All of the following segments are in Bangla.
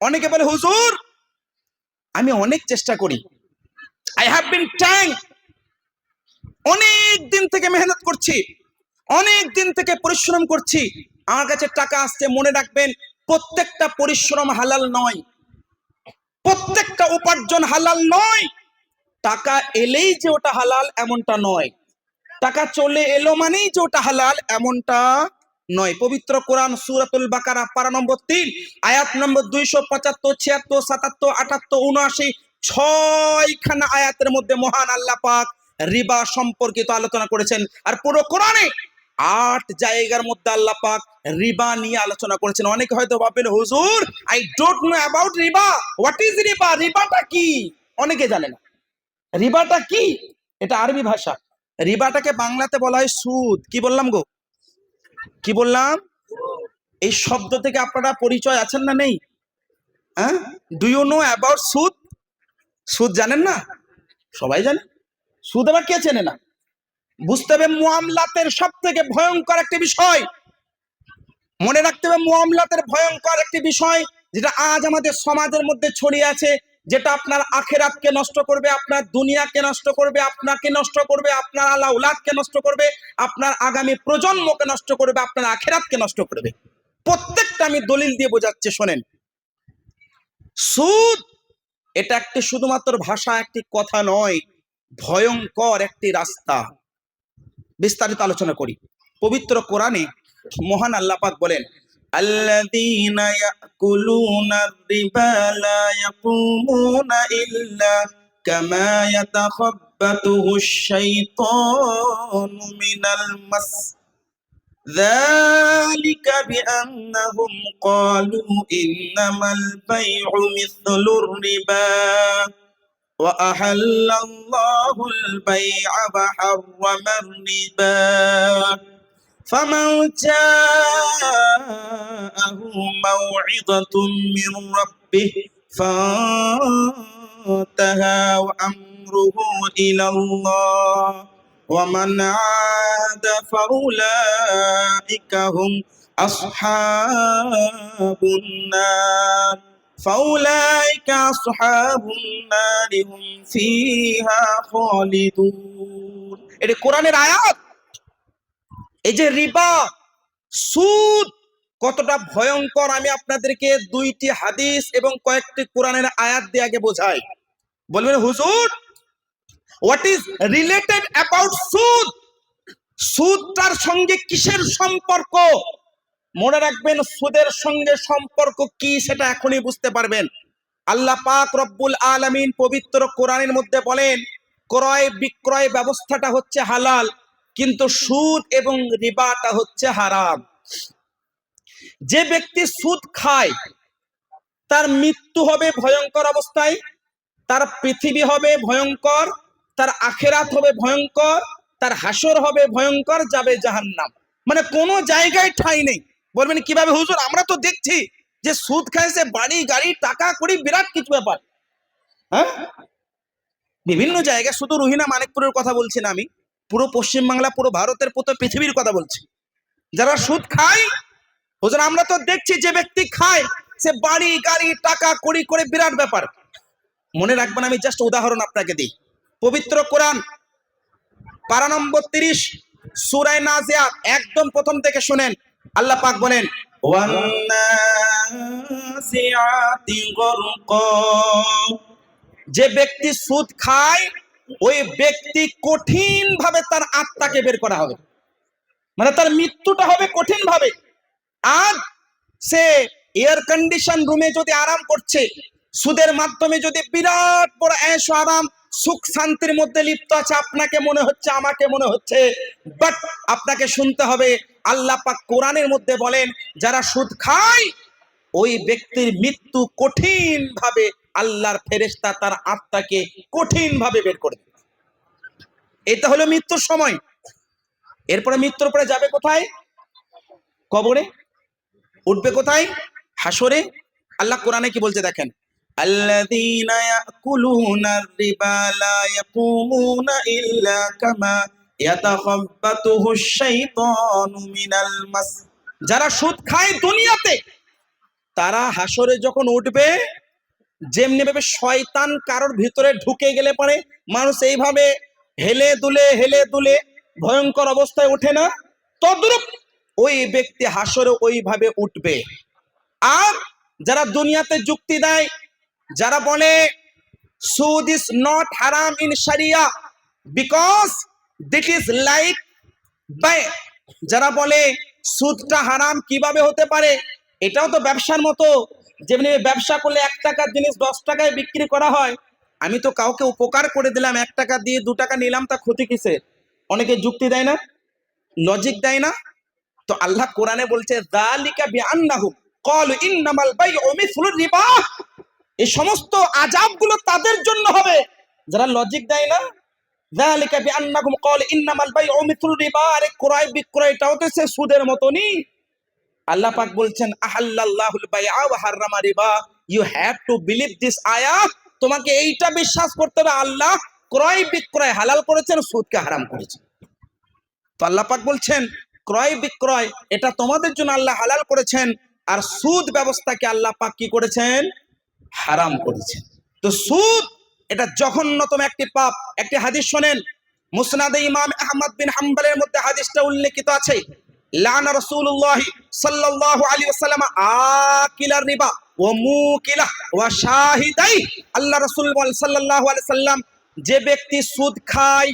অনেকে বলে, হুজুর, আমি অনেক চেষ্টা করি। আই হ্যাভ বিন ট্যাং অনেক দিন থেকে মেহনত করছি। অনেক দিন থেকে পরিশ্রম করছি। আমার কাছে টাকা আসছে, মনে রাখবেন, প্রত্যেকটা পরিশ্রম হালাল নয়। প্রত্যেকটা উপার্জন হালাল নয়। টাকা এলেই যে ওটা হালাল, এমনটা নয়। টাকা চলে এলো মানেই যে ওটা হালাল, এমনটা নয়। পবিত্র কোরআন সুরাতুল বাকারা, পারা নম্বর তিন। আয়াত নম্বর দুইশো পঁচাত্তর, ছিয়াত্তর, সাতাত্তর, আটাত্তর, উনআশি, ছয়খানা আয়াতের মধ্যে মহান আল্লাহ পাক রিবা সম্পর্কিত আলোচনা করেছেন। আর পুরো কোরআনে আট জায়গার মধ্যে আল্লাহ পাক রিবা নিয়ে আলোচনা করেছেন। অনেকে হয়তো ভাববেন, হুজুর আই ডোন্ট নো অ্যাবাউট রিবা। হোয়াট ইজ রিবা? রিবাটা কি? অনেকে জানে না। রিবাটা কি? এটা আরবি ভাষা। রিবাটাকে বাংলাতে বলা হয় সুদ। কি বললাম গো? কি বললাম? এই শব্দ থেকে আপনারা পরিচয় আছেন না নেই? হ্যাঁ? ডু ইউ নো অ্যাবাউট সুদ সুদ জানেন না? সবাই জানে। সুদ আবার কে চেনে না? বুঝতে হবে মুআমলাতের সব থেকে ভয়ঙ্কর একটি বিষয়। মনে রাখতে হবে মুআমলাতের ভয়ঙ্কর একটি বিষয় যেটা আজ আমাদের সমাজের মধ্যে ছড়িয়ে আছে। যেটা আপনার আখেরাতকে নষ্ট করবে, আপনার দুনিয়াকে নষ্ট করবে, আপনাকে নষ্ট করবে, আপনার আল্লাহ উলাদকে নষ্ট করবে, আপনার আগামী প্রজন্মকে নষ্ট করবে, আপনার আখেরাতকে নষ্ট করবে। প্রত্যেকটা আমি দলিল দিয়ে বোঝাচ্ছি, শোনেন। সুদ, এটা একটি শুধুমাত্র ভাষা, একটি কথা নয়, ভয়ঙ্কর একটি রাস্তা। বিস্তারিত আলোচনা করি। পবিত্র কোরআনে মহান আল্লাহ পাক বলেন الذين يأكلون الربا لا يقومون إلا كما يتخبطه الشيطان من المس. ذلك بأنهم قالوا إنما البيع مثل الربا وأحل الله البيع وحرم الربا. فمن جاءه موعظة من ربه فانتهى وأمره إلى الله ومن عاد فأولئك هم أصحاب النار فأولئك أصحاب النار هم فيها خالدون এটা কোরআনের আয়াত এই যে রিবা, সুদ কতটা ভয়ঙ্কর আমি আপনাদেরকে দুইটি হাদিস এবং কয়েকটি কোরআনের আয়াত দিয়ে আগে বোঝাই। বলবেন, হুজুর হোয়াট ইজ রিলেটেড অ্যাবাউট সুদ? সুদটার সঙ্গে কিসের সম্পর্ক? মনে রাখবেন, সুদের সঙ্গে সম্পর্ক কি সেটা এখনই বুঝতে পারবেন। আল্লাহ পাক রব্বুল আলামিন পবিত্র কোরআনের মধ্যে বলেন ক্রয় বিক্রয় ব্যবস্থাটা হচ্ছে হালাল। কিন্তু সুদ এবং রিবাটা হচ্ছে হারাম। যে ব্যক্তি সুদ খায়, তার মৃত্যু হবে ভয়ঙ্কর অবস্থায়, তার পৃথিবী হবে ভয়ঙ্কর, তার আখেরাত হবে ভয়ঙ্কর, তার হাসর হবে ভয়ঙ্কর, যাবে জাহান্নাম। মানে কোনো জায়গায় ঠাঁই নেই। বলবেন, কীভাবে হুজুর? আমরা তো দেখছি যে সুদ খাইছে বাড়ি, গাড়ি, টাকা করি বিরাট কিছু ব্যাপার। হ্যাঁ? বিভিন্ন জায়গায়, শুধু রুহিনা মানিকপুরের কথা বলছি না আমি। পুরো পশ্চিমবাংলা পুরো ভারতের পুরো পৃথিবীর কথা বলছি। যারা সুদ খায় হুজুর আমরা তো দেখছি যে ব্যক্তি খায়, সে বাড়ি, গাড়ি, টাকা, কড়ি করে বিরাট ব্যাপার। মনে রাখবেন, আমি জাস্ট উদাহরণ আপনাকে দিই। পবিত্র কোরআন, পারা নম্বর তিরিশ, সুরায় নাজিয়া, একদম প্রথম থেকে শুনেন। আল্লাহ পাক বলেন "ওয়ান্নাসিআতি যে ব্যক্তি সুদ খায় ওই ব্যক্তি কঠিন ভাবে তার আত্মাকে বের করা হবে। মানে তার মৃত্যুটা হবে কঠিন ভাবে আর সে এয়ার কন্ডিশন রুমে যদি আরাম করছে, সুদের মাধ্যমে যদি বিরাট বড় এস আরাম, সুখ শান্তির মধ্যে লিপ্ত আছে, আপনাকে মনে হচ্ছে, আমাকে মনে হচ্ছে। বাট আপনাকে শুনতে হবে, আল্লাহ পাক কোরআনের মধ্যে বলেন, যারা সুদ খায়, ওই ব্যক্তির মৃত্যু কঠিন ভাবে আল্লাহর ফেরেশতা তার আত্মাকে কঠিন ভাবে বের করে দেবে এটা হলো মৃত্যুর সময় এরপরে মৃত্যুর পরে যাবে কোথায় কবরে উঠবে কোথায় হাসরে আল্লাহ কোরআনে কি বলছে দেখেন الذين يأكلون الربا لا يقومون إلا كما يتخبطه الشيطان من المس যারা সুদ খায় দুনিয়াতে তারা হাসরে যখন উঠবে যেমনি ভাবে শয়তান কারোর ভিতরে ঢুকে গেলে পরে, মানুষ এইভাবে হেলে দুলে হেলে দুলে ভয়ঙ্কর অবস্থায় ওঠে না। তদ্রুপ ওই ব্যক্তি হাসরে ওইভাবে উঠবে। আর যারা দুনিয়াতে যুক্তি দেয়, যারা বলে, সুদ ইজ নট হারাম ইন সারিয়া বিকজ দিট ইজ লাইক যারা বলে, সুদটা হারাম কীভাবে হতে পারে? এটাও তো ব্যবসার মতো। যেমনি ব্যবসা করলে এক টাকার জিনিস দশ টাকায় বিক্রি করা হয়, আমি তো কাউকে উপকার করে দিলাম, এক টাকা দিয়ে দু টাকা নিলাম, তা ক্ষতি কিসে অনেকে যুক্তি দেয় না লজিক দেয় না। তো আল্লাহ কোরআনে বলছে যালিকা বিআন্নাহু ক্বালু ইন্নামাল বাইউ মিসলুর রিবা। এই সমস্ত আজাবগুলো তাদের জন্য হবে। যারা লজিক দেয় না যালিকা বিআন্নাহুম ক্বালু ইন্নামাল বাইউ মিসলুর রিবা। আরে ক্রয় বিক্রয়টাও তো সে সুদের মতনই। আল্লাহ পাক বলছেন, আহাল্লাল্লাহুল বাইআ ওয়া হাররামা রিবা। You have to believe this আয়াত তোমাকে এইটা বিশ্বাস করতে হবে, আল্লাহ ক্রয় বিক্রয় হালাল করেছেন, সুদকে হারাম করেছেন। তো আল্লাহ পাক বলছেন, ক্রয় বিক্রয়, এটা তোমাদের জন্য আল্লাহ হালাল করেছেন, আর সুদ ব্যবস্থাকে আল্লাহ পাক কি করেছেন? হারাম করেছেন। তো সুদ, এটা জঘন্যতম একটি পাপ। একটি হাদিস শোনেন, মুসনাদে ইমাম আহমদ বিন হাম্বালের মধ্যে হাদিসটা উল্লেখিত আছে। লানা রাসূলুল্লাহ সাল্লাল্লাহু আলাইহি ওয়াসাল্লাম আকিলার রিবা ওয়া মুকিলা ওয়া শাহিদাই আল্লাহ রাসূল সাল্লাল্লাহু আলাইহি সাল্লাম যে ব্যক্তি সুদ খায়,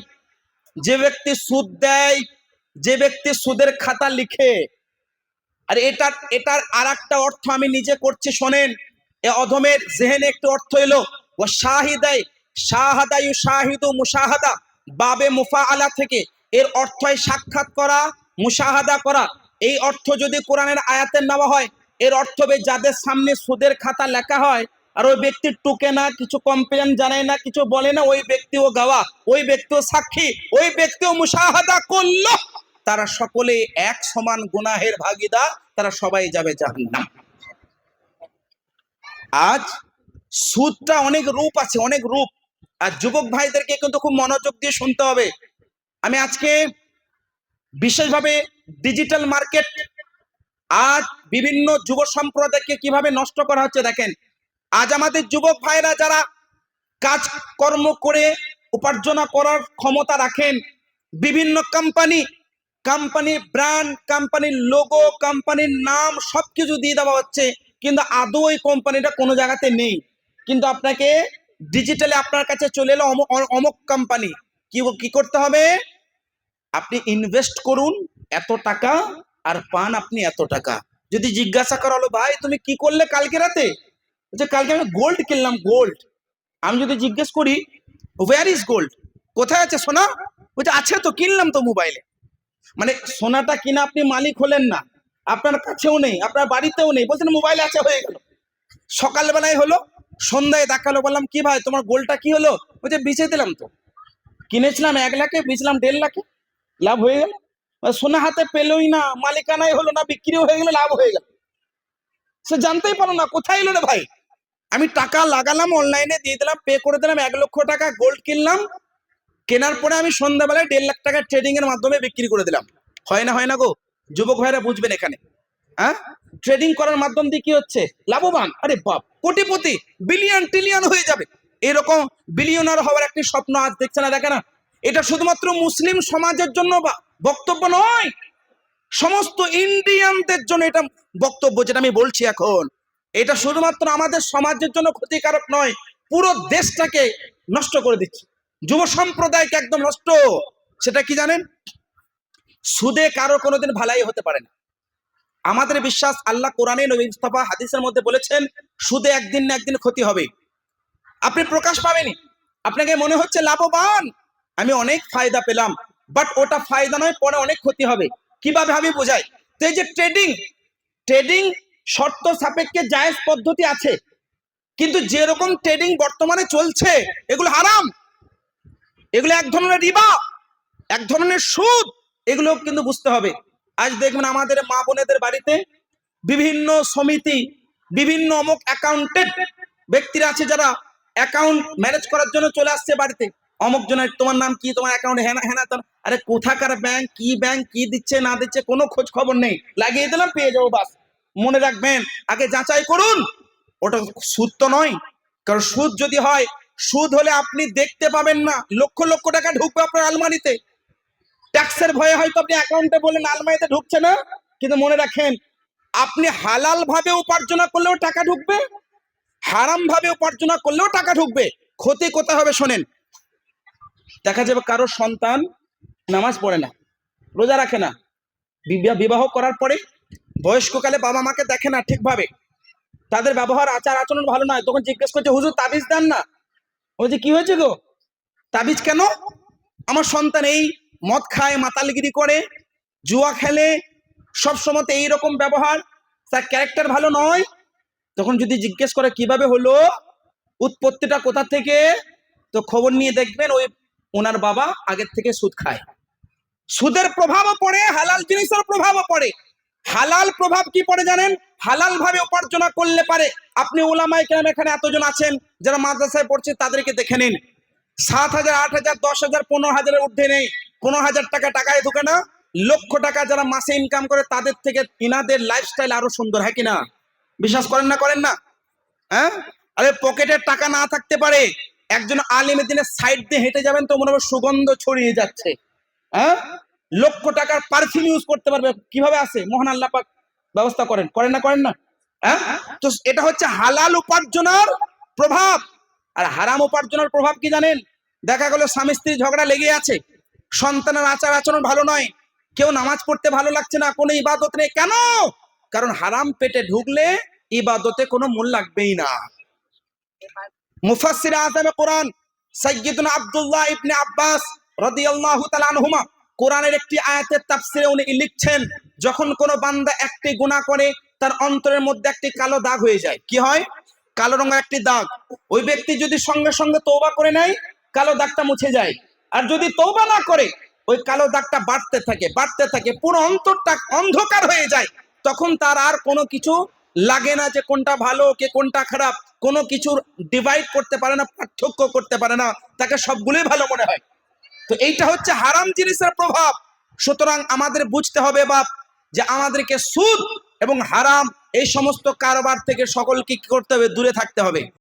যে ব্যক্তি সুদ দেয়, যে ব্যক্তি সুদের খাতা লিখে, আর এটার এটার আর একটা অর্থ আমি নিজে করছি, শোনেন, এ অধমের জেহেনে একটু অর্থ এলো ও শাহিদাই, শাহাদায়ু শাহিদু মুশাহাদা, বাবে মুফা আলা থেকে, এর অর্থ সাক্ষাৎ করা মুশাহাদা করা। এই অর্থ যদি কোরআনের আয়াতে নেওয়া হয়, এর অর্থ যাদের সামনে সুদের খাতা লেখা হয়, আর ওই ব্যক্তি টুকে না, কিছু কমপ্লেন জানায় না, কিছু বলে না, ওই ব্যক্তিও গাওয়া, ওই ব্যক্তিও সাক্ষী, ওই ব্যক্তিও মুশাহাদা করল। তারা সকলে এক সমান গুনাহের ভাগিদার, তারা সবাই যাবে জাহান্নাম। আজ সুদটা অনেক রূপ আছে, অনেক রূপ। আর যুবক ভাইদেরকে কিন্তু খুব মনোযোগ দিয়ে শুনতে হবে। আমি আজকে বিশেষভাবে ডিজিটাল মার্কেট আজ বিভিন্ন যুব সম্প্রদায়কে কীভাবে নষ্ট করা হচ্ছে দেখেন। আজ আমাদের যুবক ভাইরা যারা কাজকর্ম করে উপার্জন করার ক্ষমতা রাখেন, বিভিন্ন কোম্পানি কোম্পানির ব্র্যান্ড কোম্পানির লোগো কোম্পানির নাম সবকিছু দিয়ে দেওয়া হচ্ছে, কিন্তু আদৌ ওই কোম্পানিটা কোনো জায়গাতে নেই। কিন্তু আপনাকে ডিজিটালে আপনার কাছে চলে এলো অমুক কোম্পানি কি করতে হবে? আপনি ইনভেস্ট করুন এত টাকা আর পান আপনি এত টাকা। যদি জিজ্ঞাসা করা হলো ভাই, তুমি কি করলে কালকে রাতে? যে কালকে আমি গোল্ড কিনলাম গোল্ড আমি যদি জিজ্ঞেস করি ওয়ার ইজ গোল্ড কোথায় আছে সোনা? বলছে, আছে তো, কিনলাম তো মোবাইলে মানে সোনাটা কিনা আপনি মালিক হলেন না। আপনার কাছেও নেই, আপনার বাড়িতেও নেই। বলছেন মোবাইলে আছে, হয়ে গেল। সকালবেলায় হলো, সন্ধ্যায় দেখাল, বললাম, কি ভাই, তোমার গোলটা কি হলো? বলছে, বেচে দিলাম তো। কিনেছিলাম এক লাখে, বেচলাম দেড় লাখে। লাভ হয়ে গেল। সোনা হাতে পেলোই না মালিকানাই হলো না, বিক্রিও হয়ে গেল, লাভ হয়ে গেল। সে জানতেই পারো না, কোথায় এলো রে ভাই? আমি টাকা লাগালাম, অনলাইনে দিয়ে দিলাম, পে করে দিলাম, এক লক্ষ টাকা গোল্ড কিনলাম। কেনার পরে আমি সন্ধ্যাবেলায় দেড় লাখ টাকা ট্রেডিং এর মাধ্যমে বিক্রি করে দিলাম। হয় না হয় না গো? যুবক ভাইরা বুঝবেন এখানে। হ্যাঁ ট্রেডিং করার মাধ্যম দিয়ে কি হচ্ছে? লাভবান। আরে বাপ, কোটিপতি বিলিয়ন ট্রিলিয়ন হয়ে যাবে। এরকম বিলিয়নার হওয়ার একটি স্বপ্ন আজ দেখছে না, দেখে না? এটা শুধুমাত্র মুসলিম সমাজের জন্য বক্তব্য নয়, সমস্ত ইন্ডিয়ানদের জন্য এটা বক্তব্য যেটা আমি বলছি এখন। এটা শুধুমাত্র আমাদের সমাজের জন্য ক্ষতিকারক নয়, পুরো দেশটাকে নষ্ট করে দিচ্ছে। যুব সম্প্রদায়কে একদম নষ্ট। সেটা কি জানেন? সুদে কারও কোনোদিন ভালাই হতে পারে না। আমাদের বিশ্বাস আল্লাহ কোরআনে নবী মুস্তাফা হাদিসের মধ্যে বলেছেন, সুদে একদিন না একদিন ক্ষতি হবে। আপনি প্রকাশ পাবেনি আপনাকে মনে হচ্ছে লাভবান? আমি অনেক ফায়দা পেলাম বাট ওটা ফায়দা নয়, পরে অনেক ক্ষতি হবে। কীভাবে আমি বোঝাই? তো এই যে ট্রেডিং ট্রেডিং শর্ত সাপেক্ষে জায়েজ পদ্ধতি আছে, কিন্তু যেরকম ট্রেডিং বর্তমানে চলছে, এগুলো হারাম। এগুলো এক ধরনের রিবা, এক ধরনের সুদ এগুলো কিন্তু বুঝতে হবে। আজ দেখবেন আমাদের মা বোনেদের বাড়িতে বিভিন্ন সমিতি, বিভিন্ন অমুক অ্যাকাউন্টেড ব্যক্তিরা আছে যারা অ্যাকাউন্ট ম্যানেজ করার জন্য চলে আসছে বাড়িতে। অমুক জনের তোমার নাম কি, তোমার অ্যাকাউন্ট হ্যাঁ হ্যাঁ তোর, আরে কোথাকার ব্যাংক কি ব্যাংক কি দিচ্ছে, না দিচ্ছে, কোনো খোঁজ খবর নেই। লাগিয়ে দিলাম, পেয়ে যাব বাস। মনে রাখবেন, আগে যাচাই করুন। ওটা সুদ তো নয়, কারণ সুদ যদি হয়, সুদ হলে আপনি দেখতে পাবেন না। লক্ষ লক্ষ টাকা ঢুকবে আপনার আলমারিতে। ট্যাক্সের ভয়ে হয়তো আপনি অ্যাকাউন্টে বললেন, আলমারিতে ঢুকছে না। কিন্তু মনে রাখেন, আপনি হালাল ভাবে উপার্জন করলেও টাকা ঢুকবে, হারাম ভাবে উপার্জন করলেও টাকা ঢুকবে। ক্ষতি কোথায় হবে শোনেন দেখা যাবে কারও সন্তান নামাজ পড়ে না, রোজা রাখে না। বিবাহ করার পরে বয়স্ককালে বাবা মাকে দেখে না ঠিকভাবে। তাদের ব্যবহার, আচার, আচরণ ভালো নয়। তখন জিজ্ঞেস করছে, হুজুর, তাবিজ দেন না? বলছে কি হয়েছে গো? তাবিজ কেন? আমার সন্তান এই মদ খায়, মাতালগিরি করে, জুয়া খেলে সব সময় এইরকম ব্যবহার। তার ক্যারেক্টার ভালো নয়। তখন যদি জিজ্ঞেস করে, কীভাবে হলো? উৎপত্তিটা কোথা থেকে? তো খবর নিয়ে দেখবেন ওই ওনার বাবা আগের থেকে সুদ খায়। সুদের প্রভাবও পড়ে, হালাল জিনিসের প্রভাবও পড়ে। হালাল প্রভাব কি পড়ে জানেন? হালাল ভাবে উপার্জনা করলে পারে। আপনি ওলামাই কেন এখানে এতজন আছেন, যারা মাদ্রাসায় পড়ছে, তাদেরকে দেখে নিন। সাত হাজার, আট হাজার, দশ হাজার, পনেরো হাজারের ঊর্ধ্বে নেই। পনেরো হাজার টাকা টাকায় ঢুকে না। লক্ষ টাকা যারা মাসে ইনকাম করে, তাদের থেকে ইনাদের লাইফস্টাইল আরও সুন্দর, হয় কিনা বিশ্বাস করেন না করেন না? হ্যাঁ? আরে পকেটের টাকা না থাকতে পারে। একজন আলিমের দিনের সাইড দিয়ে হেঁটে যাবেন তো মনে হবে সুগন্ধ ছড়িয়ে যাচ্ছে। হ্যাঁ? লক্ষ টাকার পারফিউম ইউজ করতে পারবে। কীভাবে আছে? মহান আল্লাহ পাক ব্যবস্থা করেন। করেন না করেন না? হ্যাঁ? তো এটা হচ্ছে হালাল উপার্জনার প্রভাব। আর হারাম উপার্জনের প্রভাব কি জানেন? দেখা গেল স্বামী স্ত্রী ঝগড়া লেগে আছে। সন্তানের আচার আচরণ ভালো নয়। কেউ নামাজ পড়তে ভালো লাগছে না, কোনো ইবাদত নেই। কেন? কারণ হারাম পেটে ঢুকলে ইবাদতে কোনো মূল লাগবেই না। মুফাসসির আযমে কোরআন সাইয়্যিদুনা আব্দুল্লাহ ইবনে আব্বাস রাদিয়াল্লাহু তাআলা আনহুমা। কোরআনের একটি আয়াতের তাফসিরে উনি লিখছেন, যখন কোনো বান্দা একটি গুনাহ করে, তার অন্তরের মধ্যে একটি কালো দাগ হয়ে যায়। কি হয়? কালো রঙের একটি দাগ। ওই ব্যক্তি যদি সঙ্গে সঙ্গে তওবা করে নেয়, কালো দাগটা মুছে যায়। আর যদি তওবা না করে, ওই কালো দাগটা বাড়তে থাকে বাড়তে থাকে, পুরো অন্তরটা অন্ধকার হয়ে যায়। তখন তার আর কোনো কিছু লাগে না যে কোনটা ভালো, কে কোনটা খারাপ। কোনো কিছুর ডিভাইড করতে পারে না, পার্থক্য করতে পারে না, তাকে সবগুলোই ভালো মনে হয়। তো এইটা হচ্ছে হারাম জিনিসের প্রভাব। সুতরাং আমাদের বুঝতে হবে বাপ, যে আমাদেরকে সুদ এবং হারাম এই সমস্ত কারবার থেকে সকলকে কি করতে হবে? দূরে থাকতে হবে।